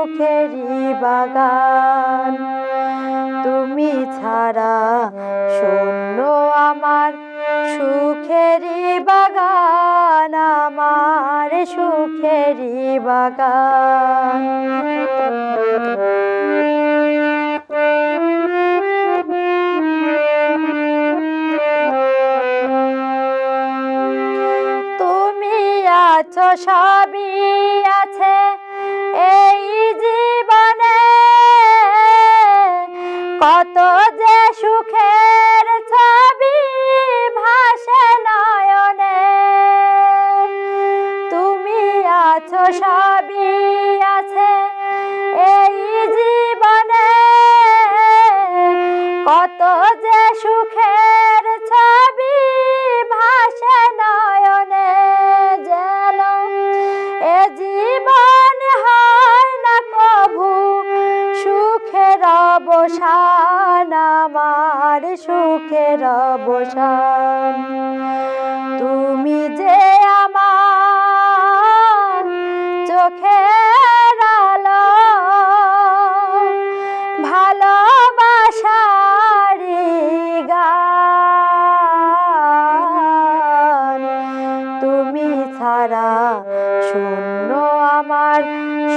সুখেরই বাগান। তুমি ছাড়া শূন্য আমার, সুখেরই বাগান, আমার সুখেরই বাগান। তুমি আছো, সবই আছে অবসান। তুমি যে আমার গান। তুমি ছাড়া শূন্য আমার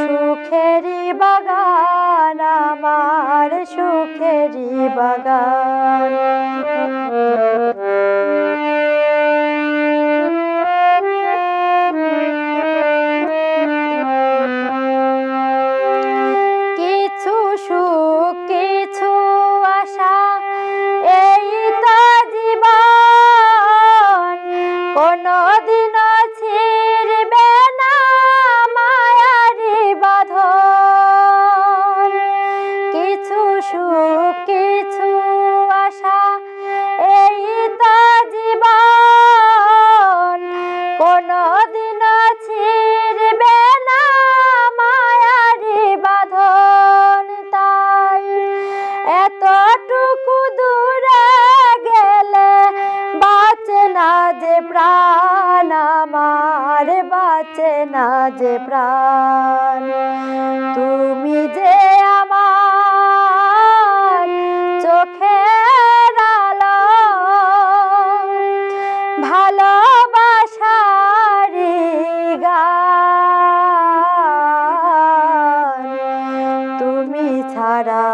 সুখেরই বাগান আমার সুখেরি বাগান। কোনদিন ছিড়বে না মায়ারি বাঁধন। কিছু সুখ বাঁচে না যে প্রাণ? তুমি যে আমার চোখের আলো, ভালোবাসারি গান। তুমি ছাড়া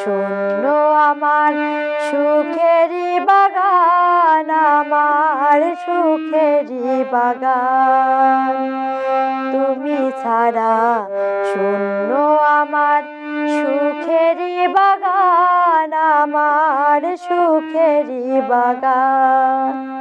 শূন্য আমার সুখেরই সুখেরই বাগান। তুমি ছাড়া শূন্য আমার সুখেরই বাগান আমার সুখেরই বাগান।